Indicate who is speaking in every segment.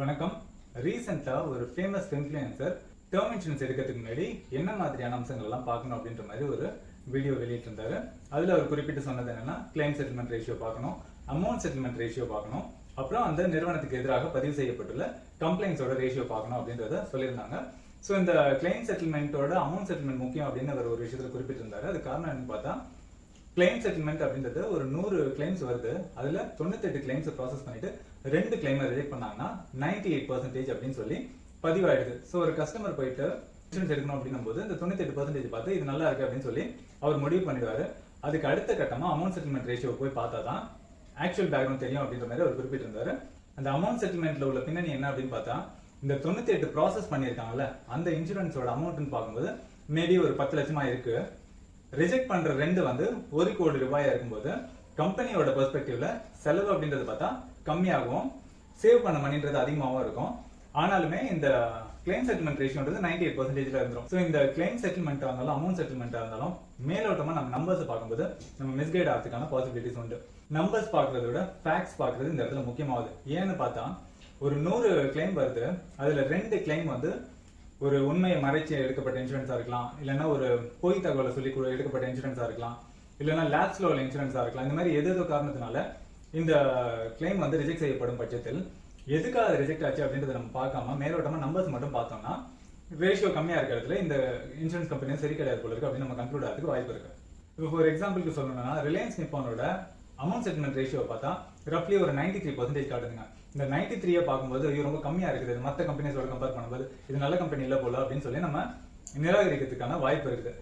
Speaker 1: வணக்கம். ரீசெண்டாக ஒரு ஃபேமஸ் இன்ஃப்ளூயன்சர் டேர்ம் இன்சூரன்ஸ் எடுக்கிறதுக்கு முன்னாடி என்ன மாதிரியான அம்சங்கள் எல்லாம் பார்க்கணும் அப்படின்ற மாதிரி ஒரு வீடியோ வெளியிட்டிருந்தாரு. அதில் அவர் குறிப்பிட்டு சொன்னது என்னன்னா கிளைம் செட்டில்மெண்ட் ரேஷியோ பார்க்கணும் அமௌண்ட் செட்டில்மெண்ட் ரேஷியோ பார்க்கணும் அப்புறம் அந்த நிறுவனத்துக்கு எதிராக பதிவு செய்யப்பட்டுள்ள கம்ப்ளைண்ட்ஸோட ரேஷியோ பார்க்கணும் அப்படின்றத சொல்லியிருந்தாங்க. ஸோ இந்த கிளைம் செட்டில்மெண்ட்டோட அமௌண்ட் செட்டில்மெண்ட் முக்கியம் அப்படின்னு அவர் ஒரு விஷயத்தில் குறிப்பிட்டிருந்தாரு. அது காரணம் என்னன்னு பார்த்தா கிளைம் செட்டில்மெண்ட் அப்படின்றது ஒரு நூறு கிளைம்ஸ் வருது. அதில் தொண்ணூத்தெட்டு கிளைம்ஸை ப்ராசஸ் பண்ணிட்டு ரெண்டு கிளைமை ரிஜெக்ட் பண்ணாங்கன்னா நைன்டி எயிட் பர்சன்டேஜ் அப்படின்னு சொல்லி பதிவாயிடுது. ஸோ ஒரு கஸ்டமர் போயிட்டு இன்சூரன்ஸ் எடுக்கணும் அப்படின்னும் போது இந்த தொண்ணூத்தெட்டு பர்சன்டேஜ் பார்த்து இது நல்லா இருக்கு அப்படின்னு சொல்லி அவர் முடிவு பண்ணிடுவாரு. அதுக்கு அடுத்த கட்டமாக அமௌண்ட் செட்டில்மெண்ட் ரேஷியோ போய் பார்த்தா தான் ஆக்சுவல் பேக்ரவுண்ட் தெரியும் அப்படின்ற மாதிரி அவர் குறிப்பிட்டிருந்தாரு. அந்த அமௌண்ட் செட்டில்மெண்ட்ல உள்ள பின்னணி என்ன அப்படின்னு பார்த்தா இந்த தொண்ணூத்தி எட்டு ப்ராசஸ் பண்ணியிருக்காங்கல்ல அந்த இன்சூரன்ஸோட அமௌண்ட்னு பார்க்கும்போது மேபி ஒரு பத்து லட்சமா இருக்கு. ரிஜெக்ட் பண்ற ரெண்டு வந்து ஒரு கோடி ரூபாயா இருக்கும்போது கம்பெனியோட பெர்ஸ்பெக்டிவ்ல செலவு அப்படின்றது பார்த்தா கம்மியாகும் சேவ் பண்ண மணின்றது அதிகமாகவும் இருக்கும். ஆனாலுமே இந்த கிளைம் செட்டில்மெண்ட் ரேஷியோன்றது நைன்டி எயிட் பர்சன்டேஜ்ல இருந்துரும். ஸோ இந்த கிளைம் செட்டில்மெண்ட்டாக இருந்தாலும் அமௌண்ட் செட்டில்மெண்ட்டாக இருந்தாலும் மேலோட்டமாக நம்ம நம்பர்ஸ் பார்க்கும்போது நம்ம மிஸ்கைட் ஆகிறதுக்கான பாசிபிலிட்டிஸ் உண்டு. நம்பர்ஸ் பார்க்கறத விட ஃபேக்ட்ஸ் பார்க்கறது இந்த இடத்துல முக்கியமாகுது. ஏன்னு பார்த்தா ஒரு நூறு கிளைம் வருது. அதில் ரெண்டு கிளைம் வந்து ஒரு உண்மையை மறைச்சு எடுக்கப்பட்ட இன்சூரன்ஸாக இருக்கலாம். இல்லைன்னா ஒரு பொய் தகவலை சொல்லி எடுக்கப்பட்ட இன்சூரன்ஸாக இருக்கலாம். இல்லைன்னா லேப்ஸ்ல உள்ள இன்சூரன்ஸாக இருக்கலாம். இந்த மாதிரி ஏதேதோ காரணத்தினால இந்த கிளைம் வந்து ரிஜெக்ட் செய்யப்படும் பட்சத்தில் எதுக்காக ரிஜெக்ட் ஆச்சு அப்படின்றத நம்ம பார்க்காம மேலோட்டமாக நம்பர்ஸ் மட்டும் பார்த்தோம்னா ரேஷியோ கம்மியாக இருக்கிற இடத்துல இந்த இன்சூரன்ஸ் கம்பெனியும் சரி கிடையாது போல இருக்கு அப்படின்னு நம்ம கன்க்ளூட் ஆகிறதுக்கு வாய்ப்பு இருக்கு. இப்போ ஃபார் எக்ஸாம்பிளுக்கு சொல்லணும்னா ரிலையன்ஸ் நிப்பானோட அமௌண்ட் செட்டில்மெண்ட் ரேஷியோ பார்த்தா ரஃப்லி ஒரு நைன்டி த்ரீ பர்சன்டேஜ் காட்டுதுங்க. இந்த நைன்டி த்ரீயை பார்க்கும்போது ஐயோ ரொம்ப கம்மியாக இருக்குது. மற்ற கம்பெனிஸோட கம்பேர் பண்ணும்போது இது நல்ல கம்பெனி இல்லை போல அப்படின்னு சொல்லி நம்ம நிராகரிக்கிறதுக்கான வாய்ப்பு இருக்குது.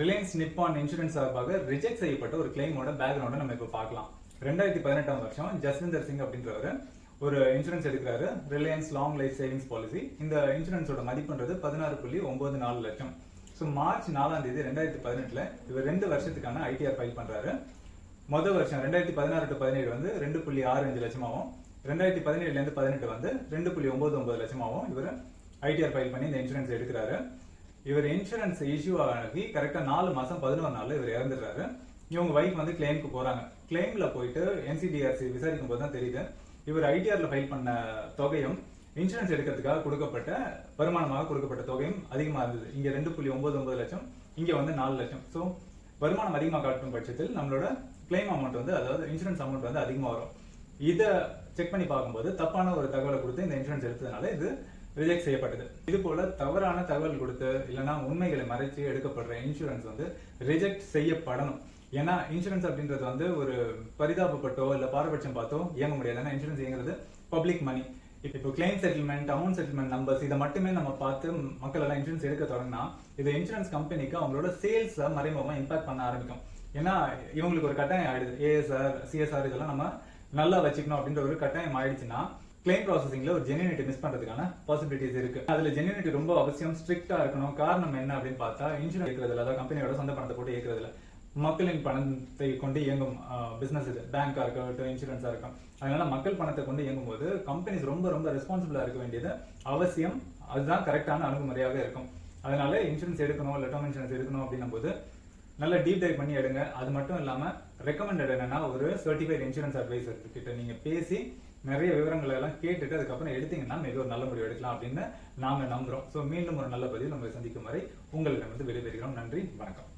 Speaker 1: ரிலையன்ஸ் நிப்பான் இன்சூரன்ஸ் சார்பாக ரிஜெக்ட் செய்யப்பட்ட ஒரு கிளைமோட பேக்ரவுண்டை நம்ம இப்போ பார்க்கலாம். ரெண்டாயிரத்தி பதினெட்டாம் வருஷம் ஜஸ்விந்தர் சிங் அப்படின்றவர் ஒரு இன்சூரன்ஸ் எடுக்கிறாரு. Reliance long life savings policy இந்த இன்சூரன்ஸோட மதிப்புன்றது பதினாறு புள்ளி ஒன்பது நாலு லட்சம். ஸோ மார்ச் நாலாம் தேதி ரெண்டாயிரத்தி பதினெட்டில் இவர் ரெண்டு வருஷத்துக்கான ஐடிஆர் ஃபைல் பண்ணுறாரு மொதல் வருஷம் ரெண்டாயிரத்தி பதினாறு டு பதினேழு வந்து ரெண்டு புள்ளி ஆறு அஞ்சு லட்சமாகவும் ரெண்டாயிரத்தி பதினேழுல இருந்து பதினெட்டு வந்து ரெண்டு புள்ளி ஒம்பது ஒம்பது லட்சமாகவும் இவர் ஐடிஆர் ஃபைல் பண்ணி இந்த இன்சூரன்ஸ் எடுக்கிறாரு. இவர் இன்சூரன்ஸ் இஷ்யூ ஆகி கரெக்டாக நாலு மாதம் பதினோரு நாளில் இவர் இறந்துடுறாரு. இவங்க வைஃப் வந்து கிளைமுக்கு போகிறாங்க கிளைமில் போயிட்டு என்சிடிஆர்சி விசாரிக்கும் போது தான் தெரியுது. இவர் ஐடிஆரில் ஃபைல் பண்ண தொகையும் இன்சூரன்ஸ் எடுக்கிறதுக்காக கொடுக்கப்பட்ட வருமானமாக கொடுக்கப்பட்ட தொகையும் அதிகமாக இருந்தது. இங்கே ரெண்டு புள்ளி ஒம்பது ஒம்பது லட்சம் இங்கே வந்து நாலு லட்சம். ஸோ வருமானம் அதிகமாக காட்டும் பட்சத்தில் நம்மளோட கிளைம் அமௌண்ட் வந்து அதாவது இன்சூரன்ஸ் அமௌண்ட் வந்து அதிகமாக வரும். இதை செக் பண்ணி பார்க்கும்போது தப்பான ஒரு தகவலை கொடுத்து இந்த இன்சூரன்ஸ் எடுத்ததுனால இது ரிஜெக்ட் செய்யப்பட்டது. இது போல தவறான தகவல் கொடுத்து இல்லைன்னா உண்மைகளை மறைச்சு எடுக்கப்படுற இன்சூரன்ஸ் வந்து ரிஜெக்ட் செய்யப்படணும். ஏன்னா இன்சூரன்ஸ் அப்படின்றது வந்து ஒரு பரிதாபப்பட்டோ இல்ல பாரபட்சம் பார்த்தோ இயங்க முடியாது. ஏன்னா இன்சூரன்ஸ் இயங்குறது பப்ளிக் மணி இப்போ claim settlement amount settlement numbers இதை மட்டுமே நம்ம பார்த்து மக்கள் எல்லாம் இன்சூரன்ஸ் எடுக்க தொடங்கினா இது இன்சூரன்ஸ் கம்பெனிக்கு அவங்களோட சேல்ஸ் மறைமுகமா இம்பாக்ட் பண்ண ஆரம்பிக்கும். ஏன்னா இவங்களுக்கு ஒரு கட்டாயம் ஆயிடுது. ஏஎஸ்ஆர் சிஎஸ்ஆர் இதெல்லாம் நம்ம நல்லா வச்சுக்கணும் அப்படின்ற ஒரு கட்டாயம் ஆயிடுச்சுன்னா கிளைம் ப்ராசஸிங்ல ஒரு ஜென்யூனிட்டி மிஸ் பண்றதுக்கான பாசிபிலிட்டிஸ் இருக்கு. அதுல ஜெனினிட்டி ரொம்ப அவசியம் ஸ்ட்ரிக்டா இருக்கணும். காரணம் என்ன அப்படின்னு பார்த்தா இன்சூரன்ஸ் இருக்கிறதுல அதாவது கம்பெனியோட சொந்த பணத்தை போட்டு இயக்குறதுல மக்களின் பணத்தை கொண்டு இயங்கும் பிசினஸ் இது. பேங்காக இருக்கட்டும் இன்சூரன்ஸாக இருக்கும் அதனால மக்கள் பணத்தை கொண்டு இயங்கும் போது கம்பெனிஸ் ரொம்ப ரொம்ப ரெஸ்பான்சிபிளாக இருக்க வேண்டியது அவசியம். அதுதான் கரெக்டான அணுகுமுறையாக இருக்கும். அதனால இன்சூரன்ஸ் எடுக்கணும் இல்லை டேர்ம் இன்சூரன்ஸ் எடுக்கணும் அப்படின்னும் போது நல்ல டீப் டைவ் பண்ணி எடுங்க. அது மட்டும் இல்லாம ரெக்கமெண்டட் என்னன்னா ஒரு சர்டிஃபைட் இன்சூரன்ஸ் அட்வைசர் கிட்ட நீங்க பேசி நிறைய விவரங்களை எல்லாம் கேட்டுட்டு அதுக்கப்புறம் எடுத்தீங்கன்னா மிக ஒரு நல்ல முடிவு எடுக்கலாம் அப்படின்னு நாங்க நம்புறோம். ஸோ மீண்டும் ஒரு நல்ல பதிவு நம்ம சந்திக்கும் வரை உங்களிடம் வந்து விடைபெறுகிறோம். நன்றி வணக்கம்.